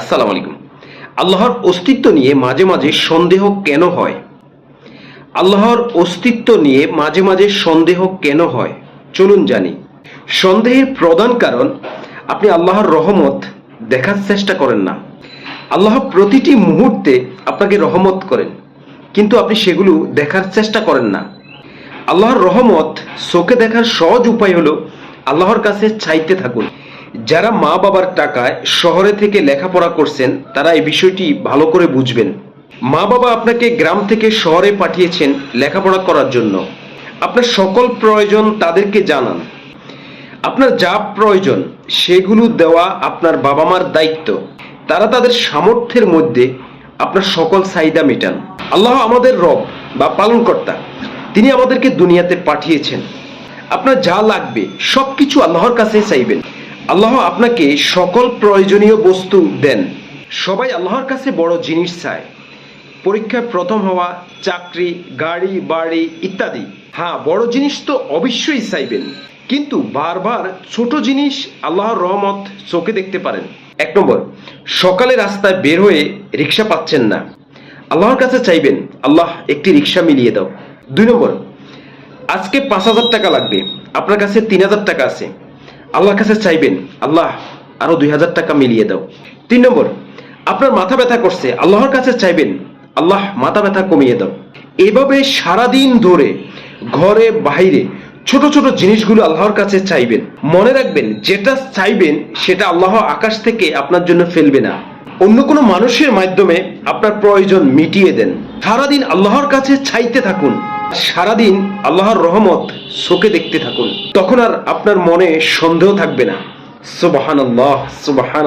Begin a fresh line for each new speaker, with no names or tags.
আসসালামু আলাইকুম। আল্লাহর অস্তিত্ব নিয়ে মাঝে মাঝে সন্দেহ কেন হয়? আল্লাহর অস্তিত্ব নিয়ে মাঝে মাঝে সন্দেহ কেন হয়? চলুন জানি। সন্দেহের প্রধান কারণ, আপনি আল্লাহর রহমত দেখার চেষ্টা করেন না। আল্লাহ প্রতিটি মুহূর্তে আপনাকে রহমত করেন, কিন্তু আপনি সেগুলো দেখার চেষ্টা করেন না। আল্লাহর রহমত চোখে দেখার সহজ উপায় হলো আল্লাহর কাছে চাইতে থাকুন। যারা মা বাবার টাকায় শহরে থেকে লেখাপড়া করছেন, তারা এই বিষয়টি ভালো করে বুঝবেন। মা বাবা আপনাকে গ্রাম থেকে শহরে পাঠিয়েছেন লেখাপড়া করার জন্য। আপনার সকল প্রয়োজন তাদেরকে জানান। আপনার যা প্রয়োজন, সেগুলো দেওয়া আপনার বাবা মার দায়িত্ব। তারা তাদের সামর্থ্যের মধ্যে আপনার সকল চাহিদা মেটান। আল্লাহ আমাদের রব বা পালনকর্তা, তিনি আমাদেরকে দুনিয়াতে পাঠিয়েছেন। আপনার যা লাগবে সব কিছু আল্লাহর কাছে চাইবেন। আল্লাহ আপনাকে সকল প্রয়োজনীয় বস্তু দেন। সবাই আল্লাহর কাছে বড় জিনিস চায়। পরীক্ষায় প্রথম হওয়া, চাকরি, গাড়ি, বাড়ি ইত্যাদি। হ্যাঁ বড় জিনিস তো অবশ্যই চাইবেন। কিন্তু বারবার ছোট জিনিস আল্লাহর রহমত চোখে দেখতে পারেন। এক নম্বর, সকালে রাস্তায় বের হয়ে রিক্সা পাচ্ছেন না। আল্লাহর কাছে চাইবেন, আল্লাহ একটি রিক্সা মিলিয়ে দাও। দুই নম্বর, আজকে পাঁচ হাজার টাকা লাগবে। আপনার কাছে তিন হাজার টাকা আছে। আল্লাহর কাছে চাইবেন, আল্লাহ আরও দুই হাজার টাকা মিলিয়ে দাও। তিন নম্বর, আপনার মাথা ব্যথা করছে, আল্লাহর কাছে চাইবেন, আল্লাহ মাথা ব্যথা কমিয়ে দাও। এভাবে সারাদিন ধরে ঘরে বাইরে ছোট ছোট জিনিসগুলো আল্লাহর কাছে চাইবেন। মনে রাখবেন, যেটা চাইবেন, সেটা আল্লাহ আকাশ থেকে আপনার জন্য ফেলবে না। অন্য কোনো মানুষের মাধ্যমে আপনার প্রয়োজন মিটিয়ে দেন। সারাদিন আল্লাহর কাছে চাইতে থাকুন। সারাদিন আল্লাহর রহমত চোখে দেখতে থাকুন। তখন আর আপনার মনে সন্দেহ থাকবে না। সুবাহান আল্লাহ সুবাহান